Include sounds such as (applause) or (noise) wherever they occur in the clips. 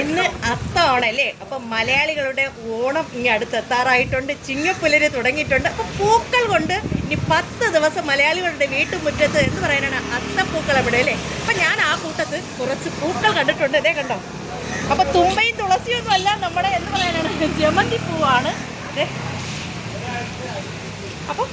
ഇന്ന് അത്തമാണല്ലേ അപ്പൊ മലയാളികളുടെ ഓണം ഇനി അടുത്തെത്താറായിട്ടുണ്ട്. ചിങ്ങപ്പുലര് തുടങ്ങിയിട്ടുണ്ട്. അപ്പൊ പൂക്കൾ കൊണ്ട് ഇനി പത്ത് ദിവസം മലയാളികളുടെ വീട്ടുമുറ്റത്ത് എന്ന് പറയാനാണ് അത്തപ്പൂക്കൾ അവിടെ അല്ലേ? അപ്പൊ ഞാൻ ആ കൂട്ടത്ത് കുറച്ച് പൂക്കൾ കണ്ടിട്ടുണ്ട്. ഇതേ കണ്ടോ? അപ്പൊ തുമ്പയും തുളസിയും ഒന്നും അല്ല നമ്മുടെ എന്ന് പറയാനാണ് ജമന്തി പൂവാണ്. അപ്പൊ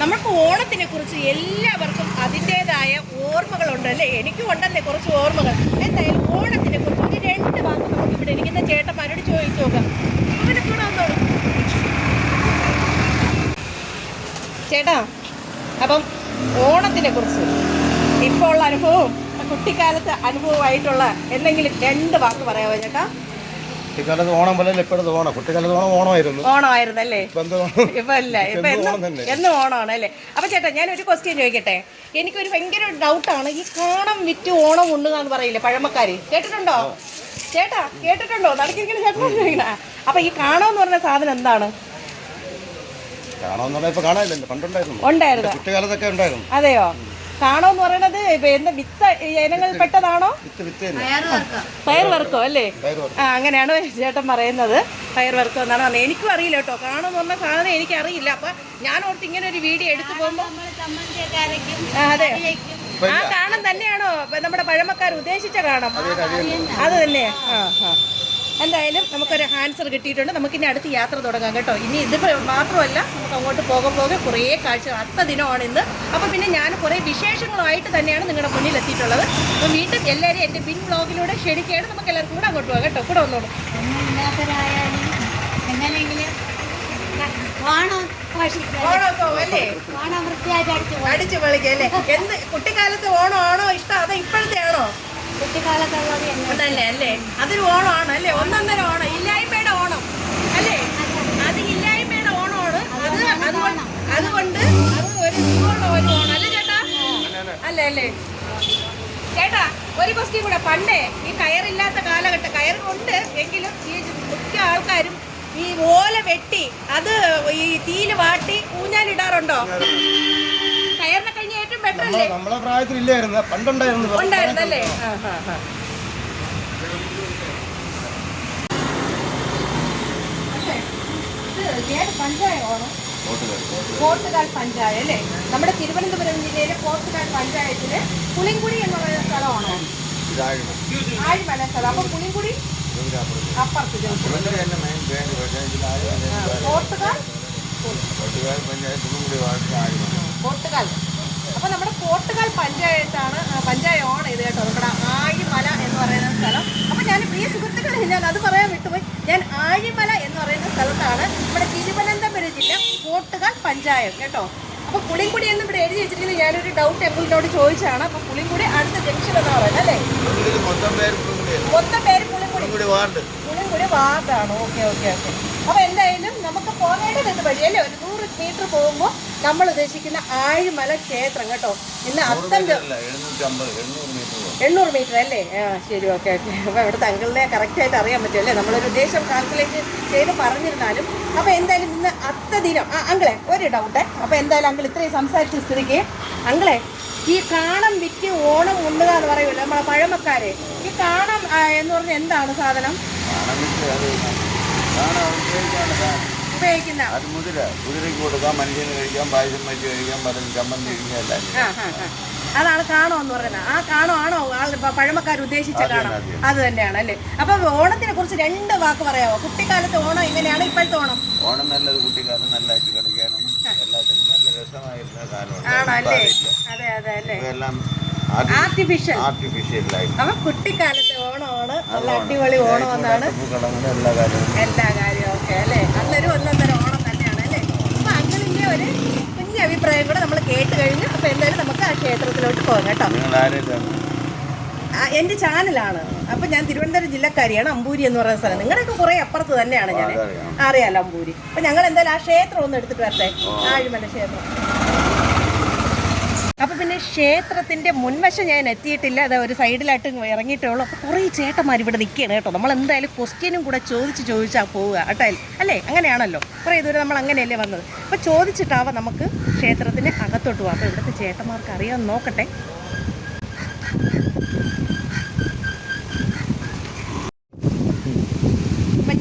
നമുക്ക് ഓണത്തിനെ കുറിച്ച് എല്ലാവർക്കും അതിന്റെതായ ഓർമ്മകളുണ്ട് അല്ലേ? എനിക്കും ഉണ്ടല്ലേ കുറച്ച് ഓർമ്മകൾ. എന്തായാലും ഓണത്തിനെ കുറിച്ച് ഒരു രണ്ട് വാക്ക് നമുക്ക് ഇവിടെ ഇരിക്കുന്ന ചേട്ടന്മാരോട് ചോദിച്ചു നോക്കാം. ഇവിടെ കൂടെ ചേട്ടാ അപ്പം ഓണത്തിനെ കുറിച്ച് ഇപ്പോൾ ഉള്ള അനുഭവവും കുട്ടിക്കാലത്ത് അനുഭവമായിട്ടുള്ള എന്തെങ്കിലും രണ്ട് വാക്ക് പറയാമോ ചേട്ടാ? കുട്ടിക്കാലത്ത് ഓണം പോലെ ഇപ്പോഴത്തെ ഓണം. കുട്ടിക്കാലത്ത് ഓണം ഓണമായിരുന്നു. ഓണമായിരുന്നു അല്ലേ? ഇപ്പൊ അല്ല ഇപ്പൊ എന്നും ഓണമാണ് അല്ലേ? അപ്പൊ ചേട്ടാ ഞാൻ ഒരു ക്വസ്റ്റ്യൻ ചോദിക്കട്ടെ? എനിക്കൊരു ഭയങ്കര ഡൗട്ടാണ് ഈ കാണം വിറ്റ് ഓണം ഉണ്ണുക എന്ന് പറയില്ലേ പഴമക്കാര്? കേട്ടിട്ടുണ്ടോ? ചേട്ടാ കേട്ടിട്ടുണ്ടോ? നടക്കിരിക്കുന്ന ചേട്ടൻ ചോദിക്കണ. അപ്പൊ ഈ കാണം എന്ന് പറഞ്ഞ സാധനം എന്താണ്? കാണാമെന്ന് പറഞ്ഞാൽ ഇപ്പൊ കാണാനില്ലല്ലോ പണ്ടുണ്ടായിരുന്നു. ഉണ്ടായിരുന്നു? കുട്ടിക്കാലത്തൊക്കെ ഉണ്ടായിരുന്നു. അതെയോ? കാണം എന്ന് പറയണത്? എന്താ വിത്ത് ഇനങ്ങളിൽ പെട്ടതാണോ? പയർ വർക്കോ. അല്ലേ. ആ അങ്ങനെയാണ് ചേട്ടൻ പറയുന്നത്. പയർ വർക്കോ എന്നാണ് പറഞ്ഞത്. എനിക്കും അറിയില്ല കേട്ടോ. കാണോ എന്ന് പറഞ്ഞ സാധനം എനിക്ക് അറിയില്ല അപ്പൊ ഞാൻ ഓർത്ത് ഇങ്ങനെ ഒരു വീഡിയോ എടുത്തു പോകുമ്പോ ആ, അതെ. ആ കാണം തന്നെയാണോ? നമ്മുടെ പഴമക്കാർ ഉദ്ദേശിച്ച കാണം. അത് തന്നെ. ആ ആ. എന്തായാലും നമുക്കൊരു ആൻസർ കിട്ടിയിട്ടുണ്ട്. നമുക്കിനി അടുത്ത് യാത്ര തുടങ്ങാം കേട്ടോ. ഇനി ഇത് മാത്രമല്ല നമുക്ക് അങ്ങോട്ട് പോകെ പോകെ കുറേ കാഴ്ച അത്ത ദിനമാണ് ഇന്ന്. അപ്പോൾ പിന്നെ ഞാൻ കുറേ വിശേഷങ്ങളുമായിട്ട് തന്നെയാണ് നിങ്ങളുടെ മുന്നിൽ എത്തിയിട്ടുള്ളത്. അപ്പോൾ വീണ്ടും എല്ലാവരും എന്റെ പിൻ ബ്ലോഗിലൂടെ ക്ഷണിക്കുകയാണ്. നമുക്ക് എല്ലാവർക്കും കൂടെ അങ്ങോട്ട് പോകാം കേട്ടോ. കൂടെ വന്നോളൂ. ഓണം ഓണം അടിച്ചു അല്ലേ? എന്ത് കുട്ടിക്കാലത്ത് ഓണമാണോ ഇഷ്ടം? അതോ ഇപ്പോഴത്തെ ആണോ? അല്ലേ? അതൊരു ഓണമാണ് അല്ലേ? ഒന്നൊന്നര ഓണം. ഇല്ലായ്മയുടെ ഓണം അല്ലേ? അത് ഇല്ലായ്മയുടെ ഓണമാണ്. അത് അതുകൊണ്ട് അതുകൊണ്ട് അത് ഒരു സുഖമുള്ള ഒരു ഓണം. അല്ലേ ചേട്ടാ? അല്ലേ അല്ലേ? ചേട്ടാ ഒരു ക്വസ്റ്റ്യൻ കൂടെ. പണ്ടേ ഈ കയറില്ലാത്ത കാലഘട്ടം കയറുണ്ട് എങ്കിലും ഈ മിക്ക ആൾക്കാരും ഈ ഓല വെട്ടി അത് ഈ തീയിൽ വാട്ടി ഊഞ്ഞാലിടാറുണ്ടോ? കയറിനെ കഴിഞ്ഞ ഏറ്റവും ബെറ്റർ നമ്മളെ അല്ലേ നമ്മളെ പ്രായത്തിൽ ഇല്ലായിരുന്നു പണ്ടുണ്ടായിരുന്നു ഉണ്ടായിരുന്നല്ലേ ആ ആ ആ ഏത് പഞ്ചായമാണ് പോർട്ടുഗാൽ പഞ്ചായത്ത് അല്ലേ നമ്മുടെ തിരുവനന്തപുരം ജില്ലയിലെ പോർട്ടുഗാൽ പഞ്ചായത്തിലെ പുളിങ്കുടി എന്ന് പറയുന്ന സ്ഥലമാണോ ആഴിമല സ്ഥലം അപ്പൊ പുളിങ്കുടി അപ്പുറത്ത് ജംഗ്ഷൻ. ആ, പഞ്ചായത്ത് പോർട്ടുഗാൽ അപ്പൊ നമ്മുടെ കോട്ടുകാൽ പഞ്ചായത്താണ് പഞ്ചായമാണ് ഇത് കേട്ടോ നമ്മുടെ ആഴിമല എന്ന് പറയുന്ന സ്ഥലം. അപ്പൊ ഞാൻ പ്രിയ സുഹൃത്തുക്കളെ ഞാൻ അത് പറയാൻ വിട്ടുപോയി. ഞാൻ ആഴിമല എന്ന് പറയുന്ന സ്ഥലത്താണ് നമ്മുടെ തിരുവനന്തപുരം ജില്ല കോട്ടുകാൽ പഞ്ചായത്ത് കേട്ടോ. അപ്പൊ പുളിങ്കുടി എന്ന് ഇവിടെ എഴുതി വെച്ചിരിക്കുന്നത് ഞാനൊരു ഡൗട്ട് എപ്പോഴിനോട് ചോദിച്ചാണ്. അപ്പൊ പുളിങ്കുടി അടുത്ത ജംഗ്ഷൻ എന്ന് പറയുന്നത് അല്ലേ? മൊത്തം പേര് Pulinkudi Pulinkudi. വാർഡാണ്. Okay okay okay. അപ്പൊ എന്തായാലും നമുക്ക് പോകേണ്ടത് ഇത് വഴി അല്ലേ? ഒരു നൂറ് മീറ്റർ പോകുമ്പോൾ നമ്മൾ ഉദ്ദേശിക്കുന്ന ആഴിമല ക്ഷേത്രം കേട്ടോ. ഇന്ന് അത്തം എണ്ണൂറ് മീറ്റർ അല്ലേ? ആ ശരി ഓക്കെ ഓക്കെ അപ്പോൾ ഇവിടുത്തെ അങ്കിളിനെ കറക്റ്റായിട്ട് അറിയാൻ പറ്റും അല്ലേ? നമ്മളൊരു ഉദ്ദേശം കാൽക്കുലേറ്റ് ചെയ്ത് പറഞ്ഞിരുന്നാലും. അപ്പോൾ എന്തായാലും ഇന്ന് അത്ത ദിനം ആ അങ്കിളെ ഒരു ഡൗട്ട് അപ്പോൾ എന്തായാലും അങ്കിൾ ഇത്രയും സംസാരിച്ച സ്ഥിതിക്ക് അങ്കിളെ ഈ കാണം വിറ്റ് ഓണം ഉണ്ണുക എന്ന് പറയുമല്ലോ നമ്മളെ പഴമക്കാരെ. ഈ കാണം എന്ന് പറഞ്ഞാൽ എന്താണ് സാധനം. ഉപയോഗിക്കുന്ന. അത് മുതിര. കുതിരയ്ക്ക് കൊടുക്കാം മനുഷ്യന് കഴിക്കാം പായസം വെച്ച് കഴിക്കാം പല ചമ്മന്തി കഴിക്കാം. അതാണ് കാണോ എന്ന് പറയുന്നത്. ആ കാണോ ആണോ ആൾ പഴമക്കാർ ഉദ്ദേശിച്ച കാണോ? അത് തന്നെയാണ് അല്ലേ? അപ്പൊ ഓണത്തിനെ കുറിച്ച് രണ്ട് വാക്ക് പറയാമോ കുട്ടിക്കാലത്ത് ഓണം എങ്ങനെയാണ്? ഇപ്പോഴത്തെ ഓണം? ഓണം നല്ലത് കുട്ടിക്കാലം നല്ലതായിട്ട് കളിക്കാനും എല്ലാത്തിനും നല്ല രസമായിരുന്ന കാലമാണ്. എല്ലാം ആർട്ടിഫിഷ്യൽ ആർട്ടിഫിഷ്യലായിട്ട് അപ്പൊ കുട്ടിക്കാലത്തെ ഓണമാണ്. നല്ല അടിപൊളി ഓണം എന്നാണ് എല്ലാ കാര്യവും. ഓക്കെ അല്ലേ? അന്നൊരു ഒന്നൊന്നര ഓണം തന്നെയാണ് അല്ലേ? അപ്പൊ ഒരു കുഞ്ഞു അഭിപ്രായം കൂടെ നമ്മൾ കേട്ട് കഴിഞ്ഞു അപ്പൊ എന്തായാലും നമുക്ക് ആ ക്ഷേത്രത്തിലോട്ട് പോകാം കേട്ടോ. എന്റെ ചാനലാണ്. അപ്പൊ ഞാൻ തിരുവനന്തപുരം ജില്ലക്കാരിയാണ് അമ്പൂരി എന്ന് പറയുന്ന സ്ഥലം. നിങ്ങളുടെയൊക്കെ കുറെ അപ്പുറത്ത് തന്നെയാണ് ഞാൻ അറിയാലോ അമ്പൂരി. അപ്പൊ ഞങ്ങൾ എന്തായാലും ആ ക്ഷേത്രം ഒന്ന് എടുത്തിട്ട് വരട്ടെ. ആഴിമല ക്ഷേത്രം. അപ്പോൾ പിന്നെ ക്ഷേത്രത്തിന്റെ മുൻവശം ഞാൻ എത്തിയിട്ടില്ല. അത് ഒരു സൈഡിലായിട്ട് ഇറങ്ങിയിട്ടേ ഉള്ളൂ അപ്പോൾ കുറേ ചേട്ടന്മാർ ഇവിടെ നിൽക്കുകയാണ് കേട്ടോ. നമ്മൾ എന്തായാലും ക്വസ്റ്റ്യനും കൂടെ ചോദിച്ച് ചോദിച്ചാൽ പോവുക കേട്ടോ. അല്ലേ? അങ്ങനെയാണല്ലോ. കുറേ ഇതുവരെ നമ്മൾ അങ്ങനെയല്ലേ വന്നത്. അപ്പോൾ ചോദിച്ചിട്ടാവാം നമുക്ക് ക്ഷേത്രത്തിന്റെ അകത്തോട്ട് പോകാം അപ്പോൾ ഇവിടുത്തെ ചേട്ടന്മാർക്ക് അറിയാമെന്ന് നോക്കട്ടെ.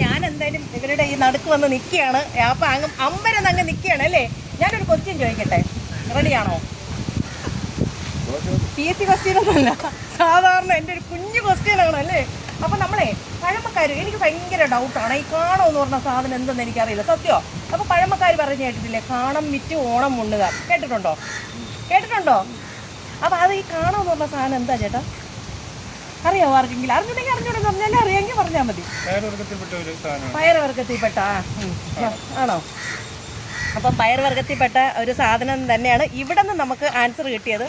ഞാൻ എന്തായാലും ഇവരുടെ ഈ നടുക്ക് വന്ന് നിൽക്കുകയാണ്. അപ്പം അങ്ങ് അമ്പരന്ന് അങ്ങ് നിൽക്കുകയാണ് അല്ലേ? ഞാനൊരു ക്വസ്റ്റ്യൻ ചോദിക്കട്ടെ. റെഡിയാണോ പി എസ് സി ക്വസ്റ്റ്യൻ ഒന്നുമല്ല സാധാരണ എന്റെ ഒരു കുഞ്ഞു ക്വസ്റ്റ്യൻ ആണ് അല്ലേ അപ്പം നമ്മളെ പഴമക്കാർ എനിക്ക് ഭയങ്കര ഡൗട്ടാണ് ഈ കാണോ എന്ന് പറഞ്ഞ സാധനം എന്തെന്ന് എനിക്കറിയില്ല. സത്യോ? അപ്പോൾ പഴമക്കാർ പറഞ്ഞു കേട്ടിട്ടില്ലേ? കാണം വിറ്റ് ഓണം ഉണ്ണുക. കേട്ടിട്ടുണ്ടോ? കേട്ടിട്ടുണ്ടോ? അപ്പോൾ അത് ഈ കാണോ എന്ന് പറഞ്ഞ സാധനം എന്താ ചേട്ടാ? അറിയാമോ ആർക്കെങ്കിലും? അറിഞ്ഞിട്ടുണ്ടെങ്കിൽ അറിഞ്ഞൂടെ പറഞ്ഞാൽ അറിയാമെങ്കിൽ പറഞ്ഞാൽ മതി. ഉം. ആണോ? അപ്പം പയർവർഗത്തിൽപ്പെട്ട ഒരു സാധനം തന്നെയാണ് ഇവിടെ നിന്ന് നമുക്ക് ആൻസർ കിട്ടിയത്.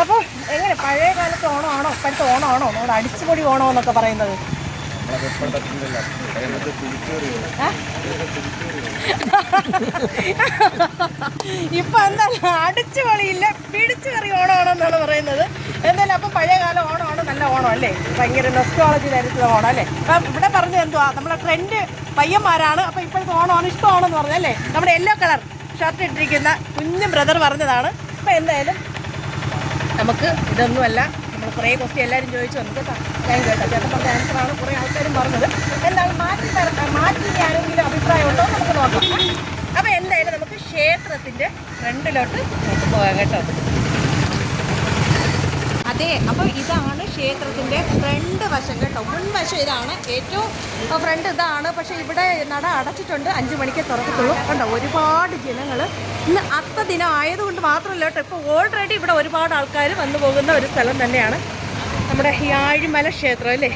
അപ്പോൾ എങ്ങനെ പഴയ കാലത്ത് ഓണമാണോ ഇപ്പോഴത്തെ ഓണമാണോ? നമ്മുടെ അടിച്ചുപൊടി ഓണം എന്നൊക്കെ പറയുന്നത്? ഇപ്പൊ എന്താ അടിച്ചുപൊളിയില്ല പിടിച്ചു കറി ഓണമാണോ എന്നാണ് പറയുന്നത്. എന്തായാലും അപ്പൊ പഴയ കാലം ഓണമാണ് നല്ല ഓണം അല്ലേ? ഭയങ്കര നെസ്റ്റോളജി തരത്തിലുള്ള ഓണം അല്ലേ? അപ്പം ഇവിടെ പറഞ്ഞത് എന്തുവാ? നമ്മളെ ട്രെൻഡ് പയ്യന്മാരാണ് അപ്പൊ ഇപ്പോഴത്തെ ഓണമാണ് ഇഷ്ടമാണെന്ന് പറഞ്ഞല്ലേ നമ്മുടെ യെല്ലോ കളർ ഷർട്ട് ഇട്ടിരിക്കുന്ന കുഞ്ഞു ബ്രദർ പറഞ്ഞതാണ്. അപ്പൊ എന്തായാലും നമുക്ക് ഇതൊന്നുമല്ല. നമ്മൾ കുറേ ക്വസ്റ്റ്യൻ എല്ലാവരും ചോദിച്ചു. നമുക്ക് ഞാൻ കേട്ടോ. ചേട്ടൻ പറഞ്ഞ ആൻസറാണ് കുറേ ആൾക്കാരും പറഞ്ഞത്. എന്തായാലും മാറ്റി മാറ്റി ആരെങ്കിലും അഭിപ്രായം ഉണ്ടോ നമുക്ക് നോക്കാം. അപ്പോൾ എന്തായാലും നമുക്ക് ക്ഷേത്രത്തിന്റെ ഫ്രണ്ടിലോട്ട് നമുക്ക് പോകാം കേട്ടോ. അതെ അപ്പോൾ ഇതാണ് ക്ഷേത്രത്തിന്റെ ഫ്രണ്ട് വശം കേട്ടോ. മുൻവശം ഇതാണ്. ഏറ്റവും ഫ്രണ്ട് ഇതാണ്. പക്ഷേ ഇവിടെ നട അടച്ചിട്ടുണ്ട്. അഞ്ച് മണിക്ക് തുറക്കത്തുള്ളൂ. കണ്ടോ ഒരുപാട് ജനങ്ങൾ ഇന്ന് അത്ത ദിനം ആയതുകൊണ്ട് മാത്രമല്ല കേട്ടോ ഇപ്പോൾ ഓൾറെഡി ഇവിടെ ഒരുപാട് ആൾക്കാർ വന്നു പോകുന്ന ഒരു സ്ഥലം തന്നെയാണ് നമ്മുടെ ഈ ആഴിമല ക്ഷേത്രം അല്ലേ?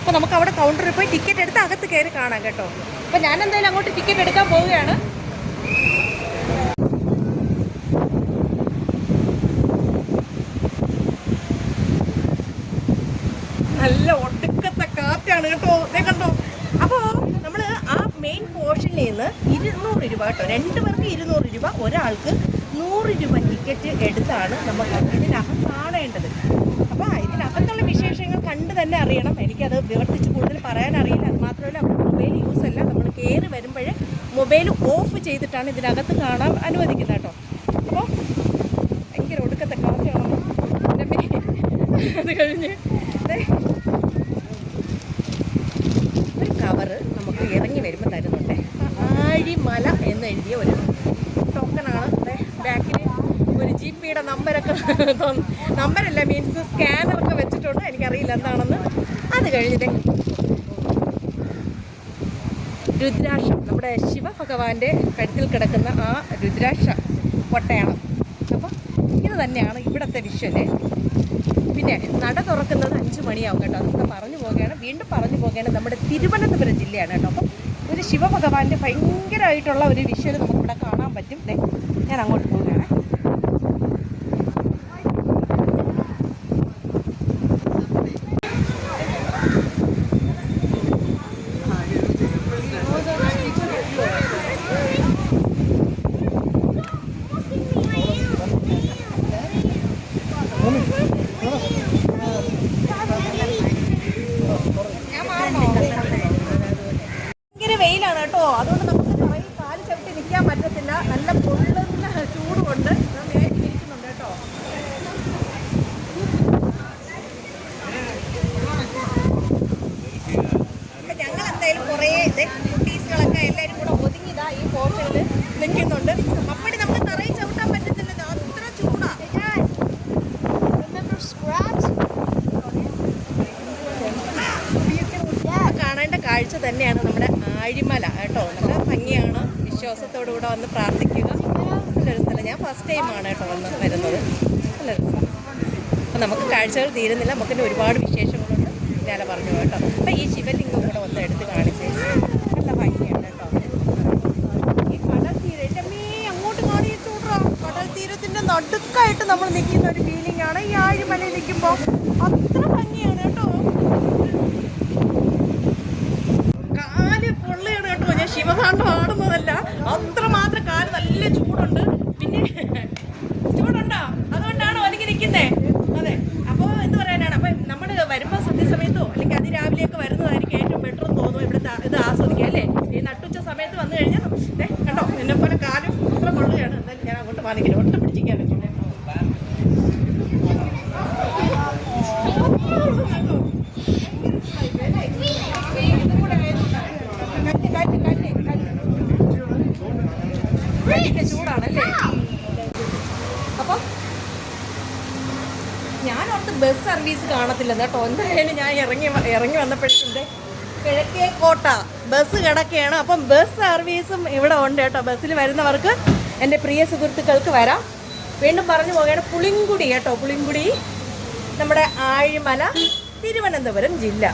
അപ്പോൾ നമുക്ക് അവിടെ കൗണ്ടറിൽ പോയി ടിക്കറ്റ് എടുത്ത് അകത്ത് കയറി കാണാം കേട്ടോ. അപ്പോൾ ഞാൻ എന്തായാലും അങ്ങോട്ട് ടിക്കറ്റ് എടുക്കാൻ പോവുകയാണ്. നല്ല ഒടുക്കത്തെ കാറ്റാണ് കേട്ടോ. ദേ കണ്ടോ? അപ്പോൾ നമ്മൾ ആ മെയിൻ പോർഷനിൽ നിന്ന് ഇരുന്നൂറ് രൂപ കേട്ടോ. രണ്ട് പേർക്ക് ഇരുന്നൂറ് രൂപ ഒരാൾക്ക് നൂറ് രൂപ ടിക്കറ്റ് എടുത്താണ് നമ്മൾ ഇതിനകം കാണേണ്ടത്. അപ്പോൾ ഇതിനകത്തുള്ള വിശേഷങ്ങൾ കണ്ട് തന്നെ അറിയണം. എനിക്കത് വിവർത്തിച്ച് കൂടുതൽ പറയാൻ അറിയില്ല. അത് മാത്രമല്ല മൊബൈൽ യൂസ് അല്ല. നമ്മൾ കയറി വരുമ്പോൾ മൊബൈൽ ഓഫ് ചെയ്തിട്ടാണ് ഇതിനകത്ത് കാണാൻ അനുവദിക്കുന്നത് കേട്ടോ. അപ്പോൾ ഭയങ്കര ഒടുക്കത്തെ കാറ്റാണ്. അത് കഴിഞ്ഞ്. നമുക്ക് ഇറങ്ങി വരുമ്പോൾ തരുന്നുണ്ട്. ആഴിമല എന്ന് എഴുതിയ ഒരു ടോക്കണാണ് ബാക്കിൽ ഒരു ജി പിയുടെ നമ്പരൊക്കെ നമ്പരല്ല മീൻസ് സ്കാനറൊക്കെ വെച്ചിട്ടുണ്ട്. എനിക്കറിയില്ല എന്താണെന്ന്. അത് കഴിഞ്ഞിട്ട് രുദ്രാക്ഷം. നമ്മുടെ ശിവഭഗവാന്റെ കഴുത്തിൽ കിടക്കുന്ന ആ രുദ്രാക്ഷ കൊട്ടയാണ്. അപ്പം ഇത് തന്നെയാണ് ഇവിടുത്തെ വിഷ്വൽ. പിന്നെ നട തുറക്കുന്നത് അഞ്ച് മണിയാവും കേട്ടോ. അതൊക്കെ പറഞ്ഞു പോവുകയാണ്. വീണ്ടും പറഞ്ഞു പോവുകയാണ് നമ്മുടെ തിരുവനന്തപുരം ജില്ലയാണ് കേട്ടോ. അപ്പം ഒരു ശിവഭഗവാന്റെ ഭയങ്കരമായിട്ടുള്ള ഒരു വിഷ്വൽ നമുക്കിവിടെ കാണാൻ പറ്റും. ഞാൻ അങ്ങോട്ട് പോവുകയാണ് ഭയങ്കര വെയിലാണ് കേട്ടോ അതുകൊണ്ട് നമുക്ക് തറയിൽ കാൽ ചവിട്ടി നിൽക്കാൻ പറ്റത്തില്ല നല്ല പൊള്ളുന്ന ചൂടുകൊണ്ട് ഞാൻ നേരെ ഇരിക്കുന്നുണ്ട് കേട്ടോ അപ്പൊ ഞങ്ങൾ ദേ കുട്ടീസുകളൊക്കെ എല്ലാവരും കൂടെ ഒതുങ്ങിയതാ ഈ പോർഷനിൽ നിൽക്കുന്നുണ്ട്. അപ്പടി നമുക്ക് നിറയെ ചവിട്ടാൻ പറ്റത്തില്ലല്ലോ. അത്ര ചൂടാ. കാണേണ്ട കാഴ്ച തന്നെയാണ് നമ്മുടെ ആഴിമല കേട്ടോ. നല്ല ഭംഗിയാണ്. വിശ്വാസത്തോടുകൂടെ വന്ന് പ്രാർത്ഥിക്കുക. നല്ലൊരു സ്ഥലം. ഞാൻ ഫസ്റ്റ് ടൈമാണ് കേട്ടോ വന്ന് വരുന്നത്. നല്ലൊരു സ്ഥലം. അപ്പം നമുക്ക് കാഴ്ചകൾ തീരുന്നില്ല. നമുക്കിന്റെ ഒരുപാട് വിശേഷങ്ങളുണ്ട്. ഞാൻ പറഞ്ഞു കേട്ടോ. അപ്പം ഈ കൂടെ ഒന്ന് എടുത്ത് കാണിച്ചേ നല്ല ഭംഗിയാണ് കേട്ടോ. ഈ കടൽ തീരം എന്റെ അമ്മേ അങ്ങോട്ട് കാണിച്ചോട്രാ കടൽ തീരത്തിന്റെ നടുക്കായിട്ട് നമ്മൾ നിൽക്കുന്ന ഒരു ഫീലിംഗ് ആണ് ഈ ആഴിമലയിൽ നിൽക്കുമ്പോൾ അത്ര ഭംഗിയാണ് കേട്ടോ. കാൽ പൊള്ളയാണ് കേട്ടോ. ഞാൻ ശിവതാണ്ഡം ആടുന്നതല്ല. അത്രമാത്രം കാൽ നല്ല ചൂടുണ്ട്. പിന്നെ ചൂടുണ്ടോ? അതുകൊണ്ടാണോ ഒതുങ്ങി നിൽക്കുന്നേ. അതെ. അപ്പോൾ എന്ത് പറയാനാണ്. അപ്പം നമ്മൾ വരുമ്പോൾ സന്ധ്യസമയത്തോ അല്ലെങ്കിൽ അതിരാവിലെയൊക്കെ വരുന്നതായിരിക്കും ബെറ്റർ എന്ന് തോന്നുന്നു ഇവിടെ ഇത് ആസ്വദിക്കുക അല്ലേ? ഈ നട്ടുച്ച സമയത്ത് വന്നു കഴിഞ്ഞാൽ കണ്ടോ? എന്നെ പോലെ കാലും അത്ര കൊള്ളുകയാണ്. എന്നാലും ഞാൻ അങ്ങോട്ട് മാനിക്കില്ല ഒട്ടും പിടിച്ചിരിക്കാൻ പറ്റില്ല. ചൂടാണല്ലേ? അപ്പം ഞാനോർത്ത് ബസ് സർവീസ് കാണത്തില്ല. കേട്ടോ എന്തായാലും ഞാൻ ഇറങ്ങി ഇറങ്ങി വന്നപ്പോഴത്തെ കിഴക്കേ കോട്ട. ബസ് കിടക്കുകയാണ് അപ്പം ബസ് സർവീസും ഇവിടെ ഉണ്ട് കേട്ടോ. ബസ്സിൽ വരുന്നവർക്ക് എന്റെ പ്രിയ സുഹൃത്തുക്കൾക്ക് വരാം. വീണ്ടും പറഞ്ഞു പോവുകയാണ് പുളിങ്കുടി കേട്ടോ. പുളിങ്കുടി നമ്മുടെ ആഴിമല തിരുവനന്തപുരം ജില്ല.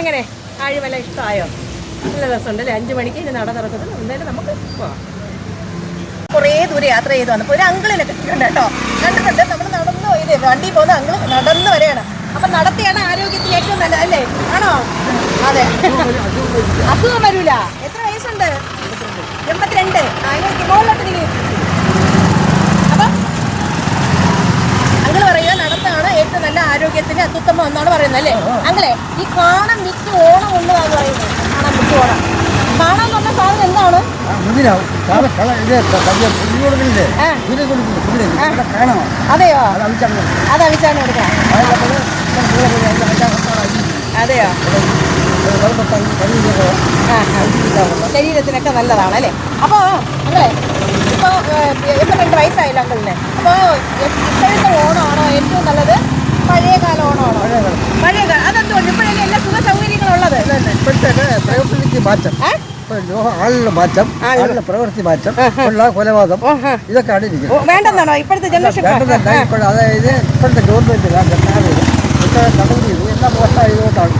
എങ്ങനെ? ആഴിമല ഇഷ്ടമായോ? നല്ല രസമുണ്ട് അല്ലേ? അഞ്ച് മണിക്ക് ഇനി നട തുറക്കത്തിൽ എന്തായാലും നമുക്ക് പോവാം. കുറേ ദൂരെ യാത്ര ചെയ്ത് വന്നപ്പോൾ ഒരു അങ്കിളിനെ കിട്ടിയിട്ടുണ്ട് കേട്ടോ. കണ്ടിട്ടുണ്ട്. നമ്മൾ നടന്നു? ഇത് വണ്ടി പോകുന്ന അങ്കിൾ നടന്നു വരെയാണ്. അപ്പം നടത്തിയാണ് ആരോഗ്യത്തിന് ഏറ്റവും നല്ലത് അല്ലേ? ആണോ? അതെ. അസുഖം വരൂല. എത്ര വയസ്സുണ്ട്? എൺപത്തിരണ്ട്. ആ ഇങ്ങനെ മുകളിലോട്ട് നീങ്ങി. അപ്പം അങ്കിൾ പറയുക നടത്താണ് ഏറ്റവും നല്ല ആരോഗ്യത്തിന് അത്യുത്തമം എന്നാണ് പറയുന്നത് അല്ലേ? അങ്ങനെ ഈ കാണം വിറ്റ് ഓണം ഉള്ളതാന്ന് പറയുന്നത്. കാണാൻ വിറ്റ് ഓണം. പറഞ്ഞ സാധനം എന്താണ്? കാണാം അതെയോ? അത് അവിച്ചാണ് കൊടുക്കാം അതെയോ? ആ, ആ. ശരീരത്തിനൊക്കെ നല്ലതാണ് അല്ലേ അപ്പോൾ അല്ലേ? ഇപ്പോൾ ഇപ്പം രണ്ട് വയസ്സായില്ല അങ്കിളിന്. അപ്പോൾ ഇപ്പോഴത്തെ ഓണമാണോ ഏറ്റവും നല്ലത്? പഴയ കാല ഓണമാണോ? പഴയ കാലം അതെന്തുകൊണ്ട്? ഇപ്പോഴല്ലേ എല്ലാ സുഖ സൗകര്യങ്ങളുള്ളത് പ്രവൃത്തിക്ക് മാറ്റം. മാറ്റം പ്രവൃത്തി മാറ്റം ഉള്ള കൊലപാതകം. ഇതൊക്കെയാണ് ഓ, ഇരിക്കുന്നത് വേണ്ടെന്നാണോ? ഇപ്പോഴത്തെ ജനറേഷൻ അതായത് ഇപ്പോഴത്തെ ഗവൺമെന്റ് ഇപ്പോഴത്തെ നടപടി എല്ലാം മോശമായതുകൊണ്ടാണ്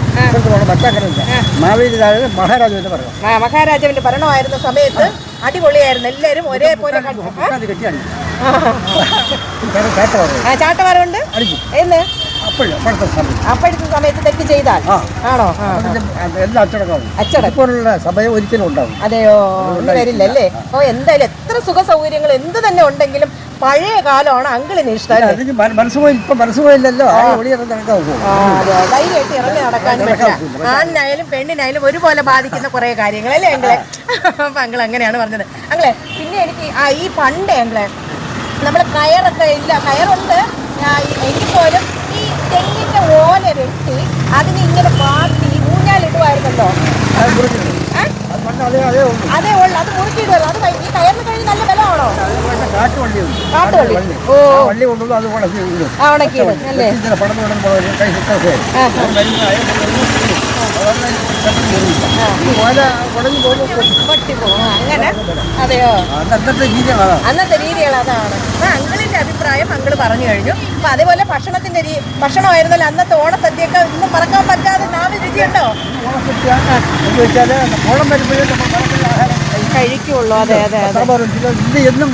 മാവേലി രാജ മഹാരാജു എന്ന് പറയാം മഹാരാജാവിന്റെ ഭരണമായിരുന്ന സമയത്ത് അടിപൊളിയായിരുന്നു. എല്ലാവരും ഒരേപോലെ കണ്ടു. ആ? അത് കെട്ടിയാണ് കേട്ട ആ. ചാട്ടവാറുണ്ട് അടിക്കും എന്ന്? അപ്പോഴും അപ്പോഴത്തെ സമയം. അപ്പോഴത്തെ സമയത്ത് തെറ്റ് ചെയ്താൽ? ആ. ആണോ? ആ, ആ. അതിന്റെ എല്ലാം അച്ചടക്കമാണ് അച്ചടക്കം. ഇപ്പോഴുള്ള സമയം ഒരിക്കലും ഉണ്ടാവും അതെയോ? വരില്ല വരില്ലല്ലേ ഓ എന്തായാലും എത്ര സുഖ സൗകര്യങ്ങൾ എന്ത് തന്നെ ഉണ്ടെങ്കിലും പഴയ കാലമാണ് അങ്കിളിന് ഇഷ്ടം അല്ലേ? അതിന് മനസ്സുപോയി ഇപ്പൊ മനസ്സുപോയില്ലല്ലോ ആ. ഒളിയിറങ്ങി നടക്കാവൂ ആ, അതെ ധൈര്യമായിട്ട് ഇറങ്ങി നടക്കാനും പറ്റില്ല. ആണിനായാലും പെണ്ണിനായാലും ഒരുപോലെ ബാധിക്കുന്ന കുറെ കാര്യങ്ങൾ അല്ലേ അങ്ങളെ അപ്പൊ അങ്കിൾ അങ്ങനെയാണ് പറഞ്ഞത്. അങ്കിളെ പിന്നെ എനിക്ക് ആ ഈ പണ്ട് അങ്കിളെ നമ്മൾ കയറൊക്കെ ഇല്ല. കയറുണ്ട്. ആ, ഈ- എങ്കിൽ പോലും ഈ തെങ്ങിന്റെ ഓല വെട്ടി അതിനിങ്ങനെ പാട്ടി ഊഞ്ഞാലിടുമായിരുന്നല്ലോ അത്? അത് അതേ അതേ ഉള്ളു അത് മുറുക്കിയിടുമല്ലോ അത് ഈ കയറിന് കഴിഞ്ഞ് നല്ല ബലമാണോ കാട്ടുവള്ളി. വള്ളി ഓ. വള്ളി കൊണ്ടുള്ള ആ ഉണക്കിയിടും അല്ലേ അങ്ങനെ അതെയോ? അന്നത്തെ രീതികൾ അതാണ്. അപ്പൊ അങ്കിളിന്റെ അഭിപ്രായം അങ്കിൾ പറഞ്ഞു കഴിഞ്ഞു. അപ്പൊ അതേപോലെ ഭക്ഷണത്തിന്റെ രീതി ഭക്ഷണമായിരുന്നല്ലോ അന്നത്തെ ഓണസദ്യയൊക്കെ ഇന്ന് മറക്കാൻ പറ്റാതെ നാവിൽ രുചിയുണ്ടോ? ഓണസദ്യ ഓണം വരുമ്പോഴേ നമ്മൾ കഴിക്കുള്ളൂ. അതെ അതെ അതെ. ഇത് എന്നും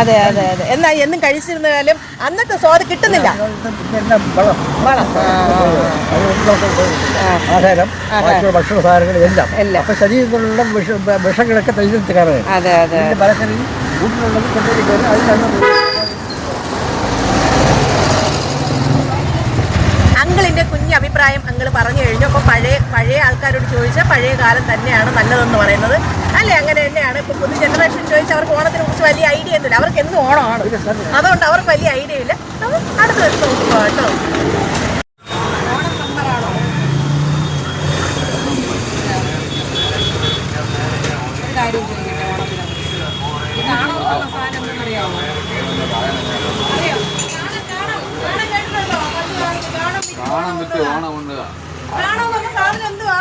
അതെ അതെ അതെ. എന്നാൽ എന്നും കഴിച്ചിരുന്നാലും അന്നത്തെ സ്വാദ് കിട്ടുന്നില്ല. എല്ലാം വളം? വളം. ആ, അത് ഒന്നും പോയിട്ടില്ല. ആഹാരം ബാക്കിയുള്ള ഭക്ഷണ സാധനങ്ങൾ എല്ലാം. എല്ലാം. അപ്പൊ ശരീരത്തിലുള്ള വിഷ വിഷങ്ങളൊക്കെ ശരീരത്തിൽ കയറുക അതെ അതെ മരക്കറി വീട്ടിലുള്ളത് കൊണ്ടുപോയി കുഞ്ഞ് അഭിപ്രായം അങ്ങൾ പറഞ്ഞു കഴിഞ്ഞു. അപ്പോൾ പഴയ പഴയ ആൾക്കാരോട് ചോദിച്ചാൽ പഴയ കാലം തന്നെയാണ് നല്ലതെന്ന് പറയുന്നത്. അല്ലേ? അങ്ങനെ തന്നെയാണ്. ഇപ്പോൾ പുതു ജനറേഷൻ ചോദിച്ചാൽ അവർക്ക് ഓണത്തിനെ കുറിച്ച് വലിയ ഐഡിയ ഒന്നുമില്ല. അവർക്ക് എന്നും ഓണമാണ്? അതുകൊണ്ട് അവർക്ക് വലിയ ഐഡിയ ഇല്ല. അപ്പം അടുത്ത ദിവസം നോക്കുക കേട്ടോ ഓണം സമ്മറാണോ ഒരു കാര്യം ചോദിക്കട്ടെ ഓണത്തിനെ കുറിച്ച് ഈ നാണം എന്നുള്ള സാധനം എന്തെന്നറിയാമോ അറിയോ കാണാൻ കാണാൻ കാണാൻ കേട്ടിട്ടുണ്ടോ പണ്ട് കാലത്ത് കാണാൻ വിറ്റ് ഓണമുണ്ട് കാണാൻ സാധനം എന്തുവാ?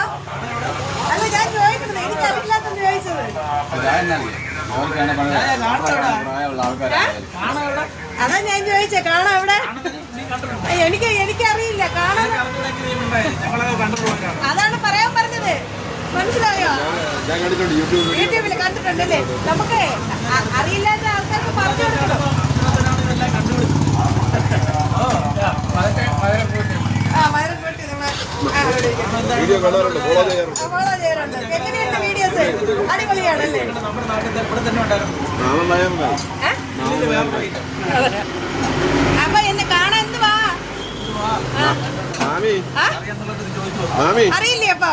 അല്ല ഞാൻ ചോദിക്കുന്നത് എനിക്ക് അറിയില്ലാത്തെന്ന് ചോദിച്ചത്? അതാ ഞാൻ ചോദിച്ചേ കാണാൻ അവിടെ? എനിക്ക് എനിക്കറിയില്ല കാണാൻ അതാണ് പറയാൻ പറഞ്ഞത്. മനസ്സിലായോ? ഞാൻ കണ്ടിട്ടുണ്ട് യൂട്യൂബിൽ യൂട്യൂബിൽ കണ്ടിട്ടുണ്ടല്ലേ നമുക്ക് അറിയില്ലാത്ത ആൾക്കാർക്ക് പറഞ്ഞു കൊടുക്കണം ആ വയറും പൊട്ടി നമ്മളെ ആ, അവിടെ ഇരിക്കുന്നു. വീഡിയോ കാണാറുണ്ട് ഫോളോ ചെയ്യാറുണ്ട്. എങ്ങനെയുണ്ട് വീഡിയോസ്? അടിപൊളിയാണല്ലേ? ഏ? അതെ. അപ്പൊ എന്നെ കാണാൻ എന്തുവാ ആ, മാമി. ആ? മാമി. അറിയില്ലേ അപ്പൊ?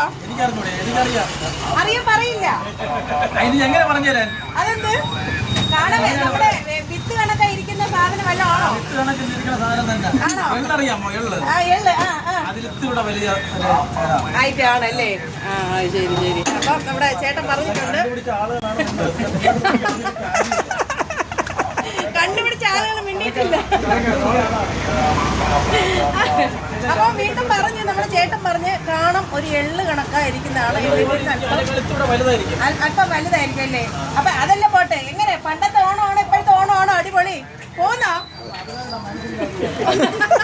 അറിയാൻ പറയില്ല. എങ്ങനെ പറഞ്ഞുതരാൻ അതെന്ത്? കാണാൻ നമ്മുടെ ഏ, വിത്ത് കണക്കെ സാധനം വല്ല ആണോ? കണക്കിലിരിക്കുന്ന സാധനം തന്നെ. ആണോ? എള്ളറിയാമോ എള്ള്. ആ എള്ള്. ആ ആ. ആയിട്ടാണല്ലേ? ആ ശരി ശരി. അപ്പം നമ്മുടെ ചേട്ടൻ പറഞ്ഞിട്ടുണ്ട്. കണ്ടുപിടിച്ച ആളുകൾ (laughs) മിണ്ടിയിട്ടില്ല. (laughs) അപ്പൊ വീണ്ടും പറഞ്ഞു നമ്മുടെ ചേട്ടൻ പറഞ്ഞ് കാണും ഒരു എള്ള് കണക്കായിരിക്കുന്ന ആൾ അല്പം വലുതായിരിക്കും. അല്ലേ അപ്പൊ അതല്ല പോട്ടെ? എങ്ങനെ പണ്ടത്തെ ഓണമാണോ ഇപ്പോഴത്തെ ഓണമാണോ അടിപൊളി. പോന്നോ? (laughs)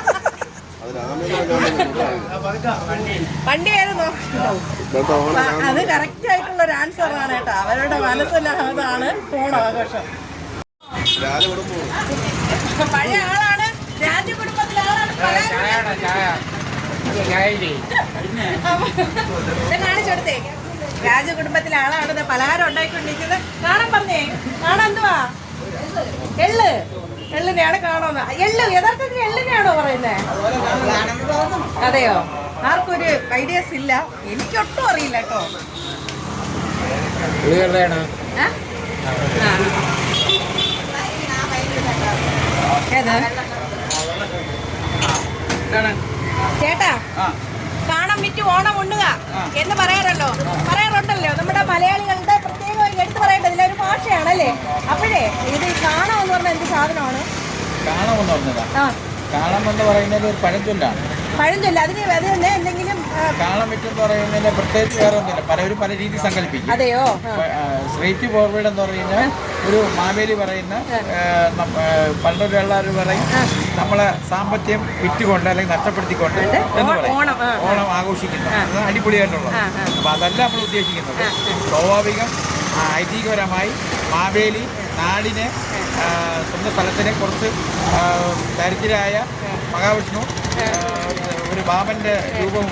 വണ്ടി നോക്കണം അത് കറക്റ്റ് ആയിട്ടുള്ള ഒരു ആൻസർ ആണ് കേട്ടോ. അവരുടെ മനസ്സിലാണ് ഓണാഘോഷം പഴയ ആളാണ്. രാജകുടുംബത്തിലെ ആളാണ്. കാണിച്ചെടുത്തേ രാജകുടുംബത്തിലെ ആളാണ് പലഹാരം ഉണ്ടായിക്കൊണ്ടിരിക്കുന്നത്. കാണാൻ പറഞ്ഞേ. കാണാൻ എന്തുവാ? എള്ള്. എള്ളിനെയാണ് കാണുന്നത്. എള്ളു യഥാർത്ഥത്തിൽ എള്ളിനെയാണോ പറയുന്നത് അതെയോ? ആർക്കൊരു ഐഡിയസ് ഇല്ല. എനിക്കൊട്ടും അറിയില്ല കേട്ടോ. ഏത്? ചേട്ടാ കാണാൻ വിറ്റ് ഓണം ഉണ്ണുക. എന്ന് പറയാറല്ലോ പറയാറുണ്ടല്ലോ. നമ്മുടെ മലയാളികളുടെ പ്രത്യേക എടുത്തു പറയേണ്ടത്? ഇതിലെ ഒരു ഭാഷയാണല്ലേ? അപ്പോഴേ ഇത് കാണാം എന്ന് പറഞ്ഞാൽ എന്ത് സാധനമാണ്? കാണമെന്ന് പറഞ്ഞതാ. ആ. കാളം എന്ന് പറയുന്നത് ഒരു പഴഞ്ചൊല്ലാണ്. പഴഞ്ചൊല്ല. അതിന് അത് തന്നെ എന്തെങ്കിലും കാളം വിറ്റെന്ന് പറയുന്നതിന് പ്രത്യേകിച്ച് വേറെ ഒന്നുമില്ല. പലരും പല രീതി സങ്കല്പിക്കും അതെയോ. സ്ട്രീറ്റ് ഫോർവേഡ് എന്ന് പറയുന്ന ഒരു മാവേലി പറയുന്ന പണ്ടൊരു വെള്ളാർ പറയും നമ്മളെ സാമ്പത്തികം വിറ്റുകൊണ്ട് അല്ലെങ്കിൽ നഷ്ടപ്പെടുത്തിക്കൊണ്ട് എന്ന് പറയും. ഓണം, ആ, ആ. ഓണം ആഘോഷിക്കുന്നു. അത് അടിപൊളിയായിട്ടുള്ളത്. അപ്പൊ അതല്ല നമ്മൾ ഉദ്ദേശിക്കുന്നത്. സ്വാഭാവികം ഐതിഹ്യപരമായി മാവേലി നാടിനെ സ്വന്തം സ്ഥലത്തിനെ കുറച്ച് ദരിദ്രരായ മഹാവിഷ്ണു ഒരു ബാബന്റെ രൂപം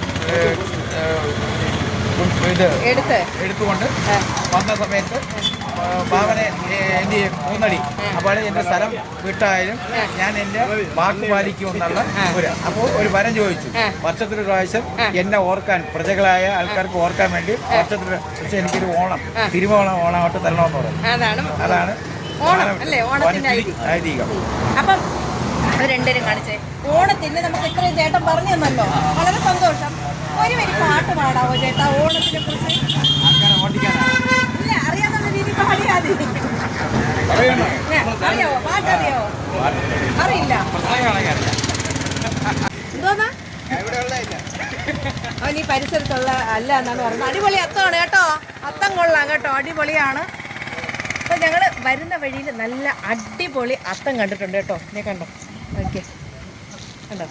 ഇത് എടുത്തുകൊണ്ട് വന്ന സമയത്ത് ഏ, എന്ത് ചെയ്യും മൂന്നടി അപ്പോൾ എന്റെ സ്ഥലം വിട്ടായാലും ഞാൻ എന്റെ വാക്ക് പാലിക്കും എന്നുള്ള ഒരു അപ്പോൾ ഒരു വരം ചോദിച്ചു. വർഷത്തിൽ പ്രാവശ്യം എന്നെ ഓർക്കാൻ പ്രജകളായ ആൾക്കാർക്ക് ഓർക്കാൻ വേണ്ടി വർഷത്തിൽ പക്ഷെ എനിക്കൊരു ഓണം തിരുവോണം ഓണമായിട്ട് തരണമെന്ന് പറഞ്ഞു. അതാണ് ഐതിഹ്യം. അപ്പം രണ്ടുപേരും കാണിച്ചേ. ഓണത്തിന് നമുക്ക് ഇത്രയും ചേട്ടൻ പറഞ്ഞു തന്നല്ലോ വളരെ സന്തോഷം. ഒരു വരി പാട്ട് പാടാവോ ചേട്ടാ? ഓണത്തിനെ കുറിച്ച് ആൾക്കാരെ ഓട്ടിക്കാനാണ് ഇല്ല അറിയാവുന്ന രീതി പാടിയാതി അറിയാവോ പാട്ട് അറിയാവോ അറിയില്ല പ്രസംഗമാണെങ്കിൽ അറിയാം എന്തോന്നാ അവൻ ഈ പരിസരത്തുള്ള അല്ല എന്നാണ് പറഞ്ഞത് അടിപൊളി അത്തമാണ് കേട്ടോ. അത്തം കൊള്ളാം കേട്ടോ. അടിപൊളിയാണ്. അപ്പോൾ ഞങ്ങൾ വരുന്ന വഴിയിൽ നല്ല അടിപൊളി അത്തം കണ്ടിട്ടുണ്ട് കേട്ടോ. നീ കണ്ടോ? ഓക്കെ. കണ്ടോ?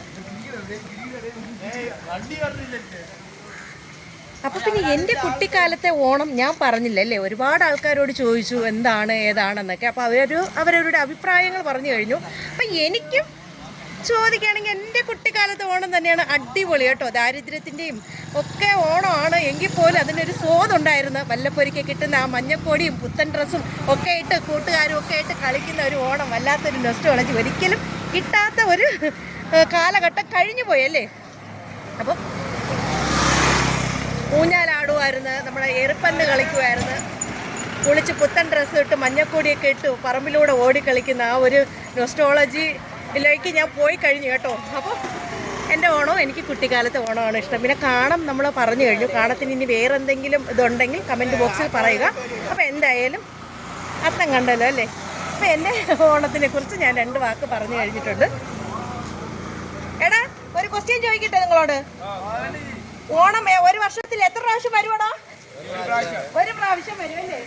അപ്പൊ പിന്നെ എന്റെ കുട്ടിക്കാലത്തെ ഓണം ഞാൻ പറഞ്ഞില്ല അല്ലേ? ഒരുപാട് ആൾക്കാരോട് ചോദിച്ചു എന്താണ് ഏതാണെന്നൊക്കെ. അപ്പോൾ അവരൊരു അവരവരുടെ അഭിപ്രായങ്ങൾ പറഞ്ഞു കഴിഞ്ഞു. അപ്പം എനിക്കും ചോദിക്കുകയാണെങ്കിൽ എന്റെ കുട്ടിക്കാലത്ത് ഓണം തന്നെയാണ് അടിപൊളി കേട്ടോ. ദാരിദ്ര്യത്തിന്റെയും ഒക്കെ ഓണമാണ്. എങ്കിൽ പോലും അതിനൊരു സ്വാദുണ്ടായിരുന്നു വല്ലപ്പൊരിക്ക് കിട്ടുന്ന ആ മഞ്ഞക്കോടിയും പുത്തൻ ഡ്രസ്സും ഒക്കെ ഇട്ട് കൂട്ടുകാരും ഒക്കെ ഇട്ട് കളിക്കുന്ന ഒരു ഓണം വല്ലാത്തൊരു നൊസ്റ്റോളജി ഒരിക്കലും കിട്ടാത്ത ഒരു കാലഘട്ടം കഴിഞ്ഞു പോയല്ലേ അപ്പം ഊഞ്ഞാലാടുമായിരുന്നു നമ്മളെ എറുപ്പന്ന് കളിക്കുമായിരുന്നു കുളിച്ച് പുത്തൻ ഡ്രസ്സ് ഇട്ട് മഞ്ഞക്കോടിയൊക്കെ ഇട്ട് പറമ്പിലൂടെ ഓടിക്കളിക്കുന്ന ആ ഒരു നൊസ്റ്റോളജിയിലേക്ക് ഞാൻ പോയി കഴിഞ്ഞു കേട്ടോ. അപ്പോൾ എന്റെ ഓണം എനിക്ക് കുട്ടിക്കാലത്തെ ഓണമാണ് ഇഷ്ടം. പിന്നെ കാണം നമ്മൾ പറഞ്ഞു കഴിഞ്ഞു. കാണത്തിന് ഇനി വേറെ എന്തെങ്കിലും ഇതുണ്ടെങ്കിൽ കമന്റ് ബോക്സിൽ പറയുക. അപ്പോൾ എന്തായാലും അത്തം കണ്ടല്ലോ അല്ലേ? അപ്പോൾ എന്റെ ഓണത്തിനെ കുറിച്ച് ഞാൻ രണ്ട് വാക്ക് പറഞ്ഞു കഴിഞ്ഞിട്ടുണ്ട്. എടാ ഒരു ക്വസ്റ്റ്യൻ ചോദിക്കട്ടെ നിങ്ങളോട്? ഓണം ഒരു വർഷത്തിൽ എത്ര പ്രാവശ്യം വരുവാടാ? ഒരു പ്രാവശ്യം വരുമല്ലേ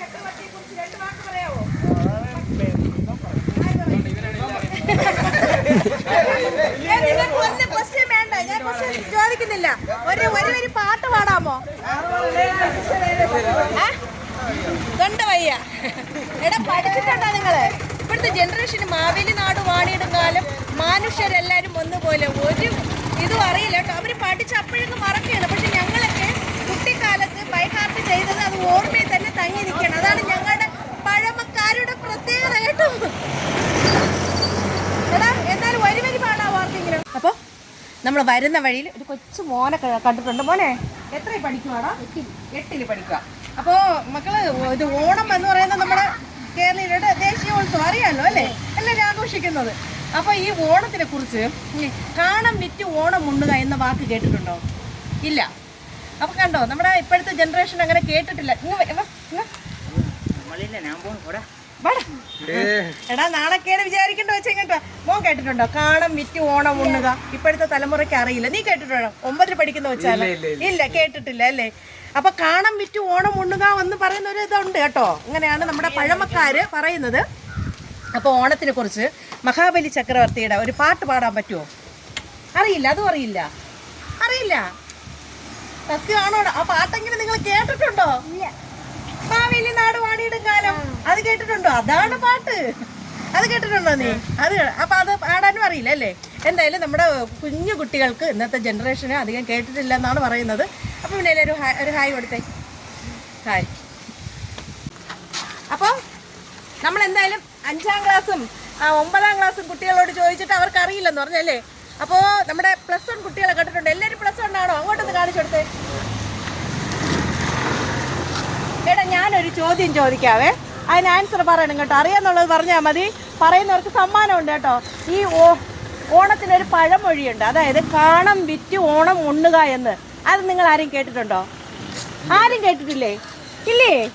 ചക്രവർത്തിയെക്കുറിച്ച് രണ്ട് വാക്ക് പറയാവോ? ഒരു ചോദിക്കുന്നില്ല. ഒരു ഒരു വരി പാട്ട് പാടാമോ? കണ്ട വയ്യ. എടാ പഠിച്ചിട്ടുണ്ടോ നിങ്ങൾ? ഇവിടുത്തെ ജനറേഷന് മാവേലി നാട് വാണിയിടും മനുഷ്യരെല്ലാരും ഒന്നുപോലെ ഒരു ഇതും അറിയില്ല കേട്ടോ. അവർ പഠിച്ച് അപ്പോഴൊക്കെ മറക്കുകയാണ്. പക്ഷെ ഞങ്ങളൊക്കെ കുട്ടിക്കാലത്ത് ബൈഹാർട്ട് ചെയ്തത് അത് ഓർമ്മയിൽ തന്നെ തങ്ങി നിൽക്കണം അതാണ് ഞങ്ങളുടെ പഴമക്കാരുടെ പ്രത്യേകത കേട്ടോ. എന്നാലും അപ്പൊ നമ്മൾ വരുന്ന വഴിയിൽ ഒരു കൊച്ചു മോനെ കണ്ടിട്ടുണ്ട്. മോനെ എത്ര പഠിക്കുവാടാ? എട്ടിൽ പഠിക്കുക അപ്പോ മക്കൾ ഇത് ഓണം എന്ന് പറയുന്നത് നമ്മുടെ കേരളീയരുടെ ദേശീയോത്സവം. അറിയാമല്ലോ അല്ലേ? എല്ലാവരും ആഘോഷിക്കുന്നത്. അപ്പോൾ ഈ ഓണത്തിനെ കുറിച്ച് കാണം വിറ്റ് ഓണം ഉണ്ണുക എന്ന വാക്ക് കേട്ടിട്ടുണ്ടോ? ഇല്ല. അപ്പോൾ കണ്ടോ നമ്മുടെ ഇപ്പോഴത്തെ ജനറേഷൻ അങ്ങനെ കേട്ടിട്ടില്ല. ഇങ്ങ് എടാ നാണക്കേട് വിചാരിക്കണ്ട വെച്ചെങ്ങട്ടോ മോൻ കേട്ടിട്ടുണ്ടോ? കാണം വിറ്റ് ഓണം ഉണ്ണുക. ഇപ്പോഴത്തെ തലമുറയ്ക്ക് അറിയില്ല. നീ കേട്ടിട്ടുണ്ടോ? ഒമ്പതിൽ പഠിക്കുന്ന വെച്ചാൽ ഇല്ല കേട്ടിട്ടില്ല അല്ലേ? അപ്പൊ കാണം വിറ്റ് ഓണം ഉണ്ണുക എന്ന് പറയുന്ന ഒരു ഇതുണ്ട് കേട്ടോ. അങ്ങനെയാണ് നമ്മുടെ പഴമക്കാര് പറയുന്നത്. അപ്പോൾ ഓണത്തിനെ കുറിച്ച് മഹാബലി ചക്രവർത്തിയുടെ ഒരു പാട്ട് പാടാൻ പറ്റുമോ അറിയില്ല അതും അറിയില്ല. അറിയില്ല. സത്യമാണോ? ആ പാട്ടെങ്കിലും നിങ്ങൾ കേട്ടിട്ടുണ്ടോ? മാവേലി നാട് പാടിയിടും കാലം. അത് കേട്ടിട്ടുണ്ടോ? അതാണ് പാട്ട്. അത് കേട്ടിട്ടുണ്ടോ നീ? അത് അപ്പൊ അത് പാടാനും അറിയില്ല അല്ലേ? എന്തായാലും നമ്മുടെ കുഞ്ഞു കുട്ടികൾക്ക് ഇന്നത്തെ ജനറേഷന് അധികം കേട്ടിട്ടില്ല എന്നാണ് പറയുന്നത്. അപ്പൊ പിന്നെ ഒരു ഹായ് ഒരു ഹായ് കൊടുത്തേ. ഹായ്. അപ്പോൾ നമ്മൾ എന്തായാലും അഞ്ചാം ക്ലാസ്സും ഒമ്പതാം ക്ലാസ്സും കുട്ടികളോട് ചോദിച്ചിട്ട് അവർക്ക് അറിയില്ലെന്ന് പറഞ്ഞല്ലേ? അപ്പോൾ നമ്മുടെ പ്ലസ് വൺ കുട്ടികളെ കേട്ടിട്ടുണ്ട് എല്ലാവരും പ്ലസ് വൺ ആണോ? അങ്ങോട്ടൊന്ന് കാണിച്ചു കൊടുത്തേ. എടാ ഞാനൊരു ചോദ്യം ചോദിക്കാവേ. അതിന് ആൻസർ പറയണം കേട്ടോ. അറിയാന്നുള്ളത് പറഞ്ഞാൽ മതി. പറയുന്നവർക്ക് സമ്മാനമുണ്ട് കേട്ടോ. ഈ ഓ ഓണത്തിനൊരു പഴമൊഴിയുണ്ട്. അതായത് കാണം വിറ്റ് ഓണം ഉണ്ണുക എന്ന്. അത് നിങ്ങൾ ആരും കേട്ടിട്ടുണ്ടോ? ആരും കേട്ടിട്ടില്ലേ? ഇല്ലേ?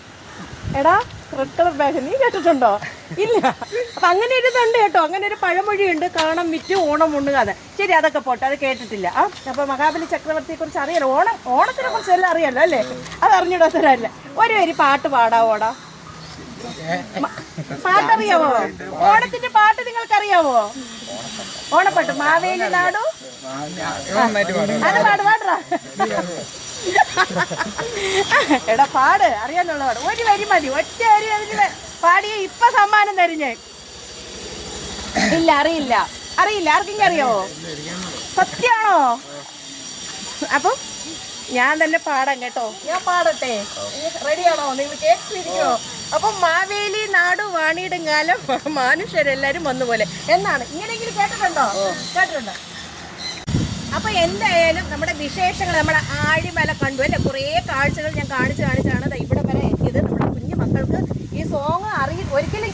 എടാ റെഡ് കളർ ബാഗ് നീ കേട്ടിട്ടുണ്ടോ? ഇല്ല. അപ്പൊ അങ്ങനെ ഒരു ഇതുണ്ട് കേട്ടോ. അങ്ങനെ ഒരു പഴമൊഴിയുണ്ട്. കാണം വിറ്റ് ഓണം ഉണ്ണുകാതെ ശരി അതൊക്കെ പോട്ടെ. അത് കേട്ടിട്ടില്ല. ആ അപ്പൊ മഹാബലി ചക്രവർത്തിയെ കുറിച്ച് അറിയാലോ? ഓണം ഓണത്തിനെ കുറിച്ച് എല്ലാം അറിയാലോ അല്ലേ? അത് അറിഞ്ഞിടാത്തവരല്ല ഒരു വരി പാട്ട് പാടാവോടാ പാട്ടറിയാവോ? ഓണത്തിന്റെ പാട്ട് നിങ്ങൾക്ക് അറിയാവോ ഓണപ്പാട്ട്. മാവേലി നാടു? അത് പാട് പാടാ എടാ പാട്. അറിയാനുള്ള പാട് ഒരു വരി മതി. ഒറ്റ വരി അതിന് പാടിയ ഇപ്പൊ സമ്മാനം തരും ഞാൻ. ഇല്ല അറിയില്ല. അറിയില്ല. ആർക്കെങ്കിലും അറിയോ? സത്യാണോ അപ്പം ഞാൻ തന്നെ പാടാം കേട്ടോ. ഞാൻ പാടട്ടെ. റെഡിയാണോ? നിങ്ങൾ കേട്ടിരിക്കോ അപ്പം മാവേലി നാടു വാണിയിടും കാലം മനുഷ്യരെല്ലാരും വന്നുപോലെ എന്നാണ്? ഇങ്ങനെയെങ്കിലും കേട്ടിട്ടുണ്ടോ? കേട്ടിട്ടുണ്ടോ? അപ്പൊ എന്തായാലും നമ്മുടെ വിശേഷങ്ങൾ നമ്മുടെ ആഴിമല കണ്ടു. അല്ലെ? കുറേ കാഴ്ചകൾ ഞാൻ കാണിച്ച് കാണിച്ചാണ് ഇവിടെ വരെ കുഞ്ഞു ഈ സോങ് അറിയ ഒരിക്കലും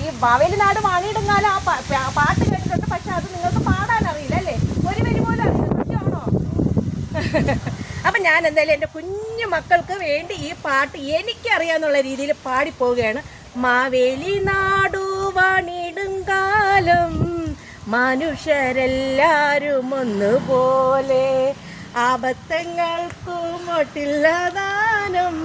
ഈ ബാവേലി നാട് മാണിയിടുന്നാലും ആ പാട്ട് കേട്ടിട്ടുണ്ട്. പക്ഷെ അത് നിങ്ങൾക്ക് പാടാൻ അറിയില്ല അല്ലേ? ഒരു വരി പോലും അറിയില്ല. സത്യമാണോ? (laughs) അപ്പം ഞാൻ എന്തായാലും എന്റെ കുഞ്ഞു മക്കൾക്ക് വേണ്ടി ഈ പാട്ട് എനിക്കറിയാന്നുള്ള രീതിയിൽ പാടിപ്പോവുകയാണ്. മാവേലി നാടു വാണിടുങ്കാലം മനുഷ്യരെല്ലാരും ഒന്നുപോലെ ആപത്തങ്ങൾക്കും ഒട്ടില്ലദാനം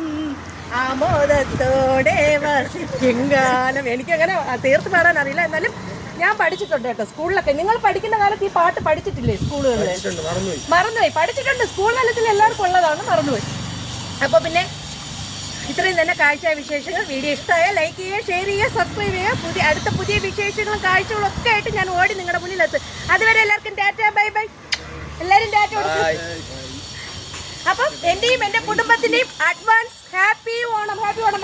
ആമോദത്തോടെ വസിക്കും കാലം എനിക്കങ്ങനെ തീർത്ത് പാടാൻ അറിയില്ല. എന്നാലും ഞാൻ പഠിച്ചിട്ടുണ്ട് കേട്ടോ സ്കൂളിലൊക്കെ. നിങ്ങൾ പഠിക്കുന്ന കാലത്ത് ഈ പാട്ട് പഠിച്ചിട്ടില്ലേ സ്കൂളുകളിൽ? മറന്നുപോയി. പഠിച്ചിട്ടുണ്ട്. സ്കൂൾ തലത്തിൽ എല്ലാവർക്കും ഉള്ളതാണ്. മറന്നുപോയി. അപ്പോൾ പിന്നെ ഇത്രയും തന്നെ കാഴ്ച വിശേഷങ്ങൾ. വീഡിയോ ഇഷ്ടമായ ലൈക്ക് ചെയ്യുക ഷെയർ ചെയ്യുക സബ്സ്ക്രൈബ് ചെയ്യുക. പുതിയ അടുത്ത പുതിയ വിശേഷങ്ങളും കാഴ്ചകളും ഒക്കെ ആയിട്ട് ഞാൻ ഓടി നിങ്ങളുടെ മുന്നിലെത്തും. അതുവരെ എല്ലാവർക്കും ടാറ്റ ബൈ ബൈ. എല്ലാവരും ടാറ്റ കൊടുക്കും. അപ്പം എന്റെയും എന്റെ കുടുംബത്തിന്റെയും advance happy Onam happy Onam.